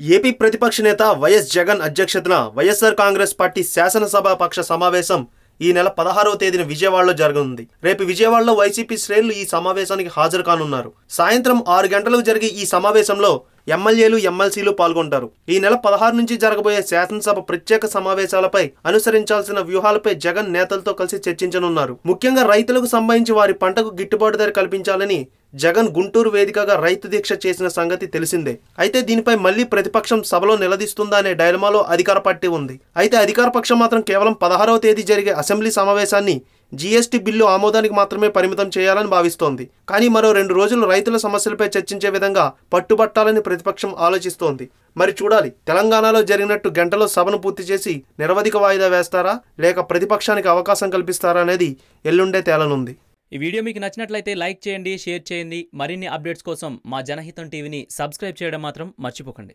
AP ప్రతిపక్ష నేత YS Jagan అధ్యక్షతన వైఎస్ఆర్ కాంగ్రెస్ పార్టీ శాసనసభ పక్ష సమావేశం ఈ నెల పదహారవ తేదీన విజయవాడలో జరగనుంది. రేపు విజయవాడలో వైసీపీ శ్రేణులు ఈ సమావేశానికి హాజరు కానున్నారు. సాయంత్రం ఆరు గంటలకు జరిగే ఈ సమావేశంలో ఎమ్మెల్యేలు ఎమ్మెల్సీలు పాల్గొంటారు. ఈ నెల పదహారు నుంచి జరగబోయే శాసనసభ ప్రత్యేక సమావేశాలపై అనుసరించాల్సిన వ్యూహాలపై జగన్ నేతలతో కలిసి చర్చించనున్నారు. ముఖ్యంగా రైతులకు సంబంధించి వారి పంటకు గిట్టుబాటు ధర కల్పించాలని జగన్ గుంటూరు వేదికగా రైతు దీక్ష చేసిన సంగతి తెలిసిందే. అయితే దీనిపై మళ్ళీ ప్రతిపక్షం సభలో నిలదీస్తుందా అనే డైలమాలో అధికార పార్టీ ఉంది. అయితే అధికార పక్షం మాత్రం కేవలం పదహారవ తేదీ జరిగే అసెంబ్లీ సమావేశాన్ని జీఎస్టీ బిల్లు ఆమోదానికి మాత్రమే పరిమితం చేయాలని భావిస్తోంది. కానీ మరో రెండు రోజులు రైతుల సమస్యలపై చర్చించే విధంగా పట్టుబట్టాలని ప్రతిపక్షం ఆలోచిస్తోంది. మరి చూడాలి తెలంగాణలో జరిగినట్టు గంటలో సభను పూర్తి చేసి నిరవధిక వాయిదా వేస్తారా? లేక ప్రతిపక్షానికి అవకాశం కల్పిస్తారా అనేది ఎల్లుండే తేలనుంది. ఈ వీడియో మీకు నచ్చినట్లయితే లైక్ చేయండి షేర్ చేయండి. మరిన్ని అప్డేట్స్ కోసం మా జనహితం టీవీని సబ్స్క్రైబ్ చేయడం మాత్రం మర్చిపోకండి.